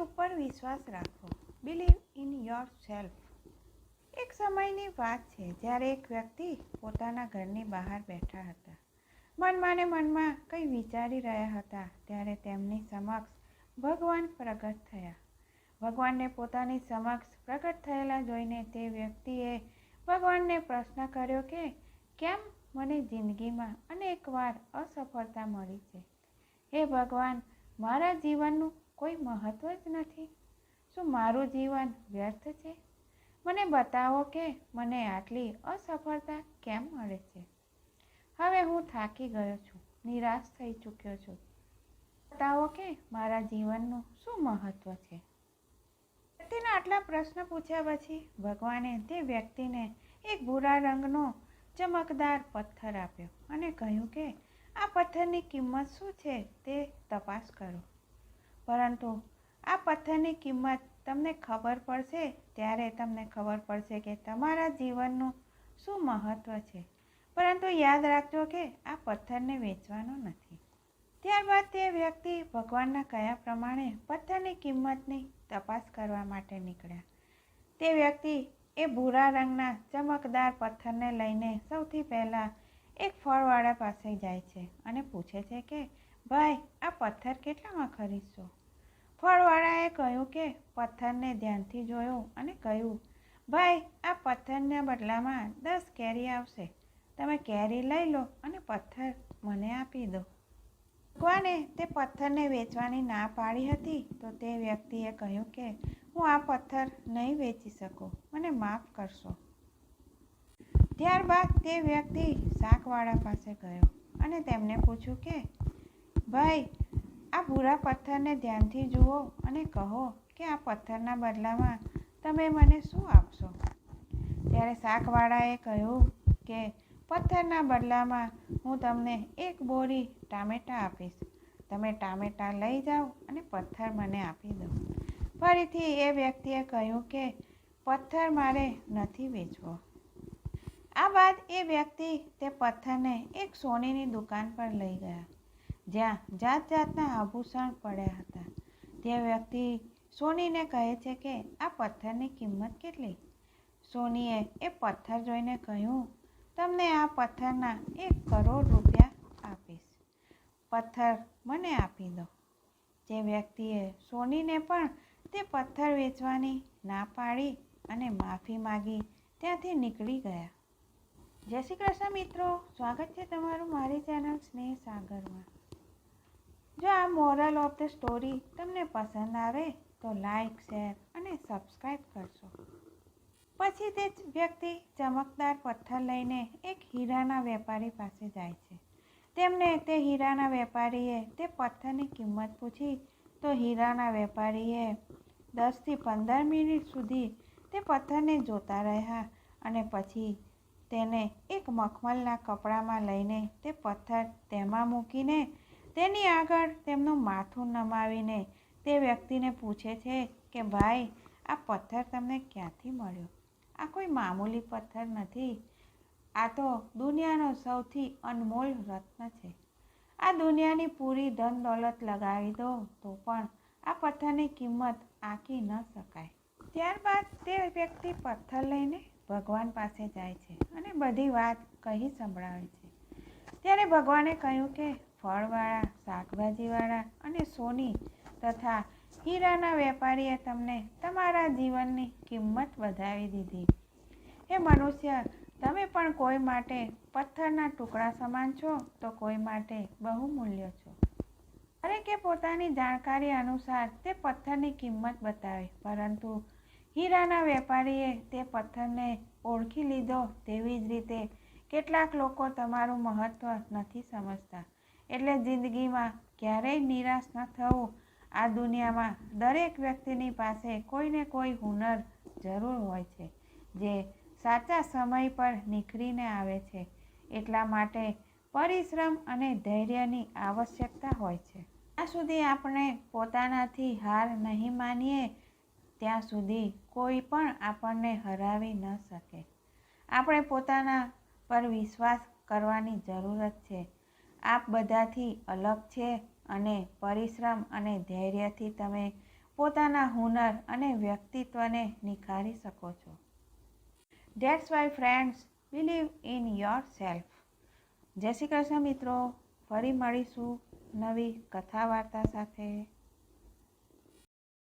ઉપર વિશ્વાસ રાખો. બિલીવ ઇન યોર સેલ્ફ એક સમયની વાત છે, જ્યારે એક વ્યક્તિ પોતાના ઘરની બહાર બેઠા હતા. મનમાંને મનમાં કંઈ વિચારી રહ્યા હતા, ત્યારે તેમની સમક્ષ ભગવાન પ્રગટ થયા. ભગવાનને પોતાની સમક્ષ પ્રગટ થયેલા જોઈને તે વ્યક્તિએ ભગવાનને પ્રશ્ન કર્યો કે, કેમ મને જિંદગીમાં અનેકવાર અસફળતા મળી છે? હે ભગવાન, મારા જીવનનું કોઈ મહત્ત્વ જ નથી. શું મારું જીવન વ્યર્થ છે? મને બતાવો કે મને આટલી અસફળતા કેમ મળે છે? હવે હું થાકી ગયો છું, નિરાશ થઈ ચૂક્યો છું. બતાવો કે મારા જીવનનું શું મહત્ત્વ છે? વ્યક્તિના આટલા પ્રશ્ન પૂછ્યા પછી ભગવાને તે વ્યક્તિને એક ભૂરા રંગનો ચમકદાર પથ્થર આપ્યો અને કહ્યું કે આ પથ્થરની કિંમત શું છે તે તપાસ કરો. પરંતુ આ પથ્થરની કિંમત તમને ખબર પડશે ત્યારે તમને ખબર પડશે કે તમારા જીવનનું શું મહત્ત્વ છે. પરંતુ યાદ રાખજો કે આ પથ્થરને વેચવાનો નથી. ત્યારબાદ તે વ્યક્તિ ભગવાનના કયા પ્રમાણે પથ્થરની કિંમતની તપાસ કરવા માટે નીકળ્યા. તે વ્યક્તિ એ ભૂરા રંગના ચમકદાર પથ્થરને લઈને સૌથી પહેલાં એક ફળવાળા પાસે જાય છે અને પૂછે છે કે ભાઈ, આ પથ્થર કેટલામાં ખરીદશો? ફળવાળાએ કહ્યું કે, પથ્થરને ધ્યાનથી જોયો અને કહ્યું, ભાઈ, આ પથ્થરના બદલામાં દસ કેરી આવશે. તમે કેરી લઈ લો અને પથ્થર મને આપી દો. ભગવાને તે પથ્થરને વેચવાની ના પાડી હતી? તો તે વ્યક્તિએ કહ્યું કે, હું આ પથ્થર નહીં વેચી શકું. મને માફ કરશો. ત્યારબાદ તે વ્યક્તિ શાકવાળા પાસે ગયો અને તેમને પૂછ્યું કે ભાઈ, આ ભૂરા પથ્થરને ધ્યાનથી જુઓ અને કહો કે આ પથ્થરના બદલામાં તમે મને શું આપશો? ત્યારે શાકવાળાએ કહ્યું કે, પથ્થરના બદલામાં હું તમને એક બોરી ટામેટાં આપીશ. તમે ટામેટાં લઈ જાઓ અને પથ્થર મને આપી દો. ફરીથી એ વ્યક્તિએ કહ્યું કે, પથ્થર મારે નથી વેચવો. આ બાદ એ વ્યક્તિ તે પથ્થરને એક સોનીની દુકાન પર લઈ ગયા. જ્યાં જાત જાતના આભૂષણ પડ્યા હતા. તે વ્યક્તિ સોનીને કહે છે કે, આ પથ્થરની કિંમત કેટલી? સોનીએ એ પથ્થર જોઈને કહ્યું, તમને આ પથ્થરના એક કરોડ રૂપિયા આપીશ. પથ્થર મને આપી દો. જે વ્યક્તિએ સોનીને પણ તે પથ્થર વેચવાની ના પાડી અને માફી માગી ત્યાંથી નીકળી ગયા. જય શ્રી કૃષ્ણ મિત્રો, સ્વાગત છે તમારું મારી ચેનલ સ્નેહ સાગરમાં. મોરલ ઓફ ધ સ્ટોરી તમને પસંદ આવે તો લાઈક શેર અને સબસ્ક્રાઈબ કરશો પછી તે વ્યક્તિ ચમકદાર પથ્થર લઈને એક હીરાના વેપારી પાસે જાય છે. તેમને તે હીરાના વેપારીએ તે પથ્થરની કિંમત પૂછી તો હીરાના વેપારીએ દસથી પંદર મિનિટ સુધી તે પથ્થરને જોતા રહ્યા અને પછી તેને એક મખમલના કપડામાં લઈને તે પથ્થર તેમાં મૂકીને તેની આગળ તેમનું માથું નમાવીને તે વ્યક્તિને પૂછે છે કે, ભાઈ, આ પથ્થર તમને ક્યાંથી મળ્યો? આ કોઈ મામૂલી પથ્થર નથી. આ તો દુનિયાનો સૌથી અનમોલ રત્ન છે. આ દુનિયાની પૂરી ધન દોલત લગાવી દો તો પણ આ પથ્થરની કિંમત આંકી ન શકાય. ત્યારબાદ તે વ્યક્તિ પથ્થર લઈને ભગવાન પાસે જાય છે અને બધી વાત કહી સંભળાવે છે. ત્યારે ભગવાને કહ્યું કે ફળવાળા, શાકભાજીવાળા અને સોની તથા હીરાના વેપારીએ તમને તમારા જીવનની કિંમત વધાવી દીધી. હે મનુષ્ય, તમે પણ કોઈ માટે પથ્થરના ટુકડા સમાન છો તો કોઈ માટે બહુમૂલ્ય છો. દરેકે પોતાની જાણકારી અનુસાર તે પથ્થરની કિંમત બતાવે, પરંતુ હીરાના વેપારીએ તે પથ્થરને ઓળખી લીધો તેવી જ રીતે કેટલાક લોકો તમારું મહત્ત્વ નથી સમજતા. એટલે જિંદગીમાં ક્યારેય નિરાશ ન થવું. આ દુનિયામાં દરેક વ્યક્તિની પાસે કોઈને કોઈ હુનર જરૂર હોય છે, જે સાચા સમય પર નિખરીને આવે છે. એટલા માટે પરિશ્રમ અને ધૈર્યની આવશ્યકતા હોય છે. ત્યાં સુધી આપણે પોતાનાથી હાર નહીં માનીએ, ત્યાં સુધી કોઈ પણ આપણને હરાવી ન શકે. આપણે પોતાના પર વિશ્વાસ કરવાની જરૂરત છે. આપ બધાથી અલગ છે અને પરિશ્રમ અને ધૈર્યથી તમે પોતાના હુનર અને વ્યક્તિત્વને નિખારી શકો છો. That's why friends believe in yourself Jai Shri Krishna મિત્રો, ફરી મળીશું નવી કથા વાર્તા સાથે.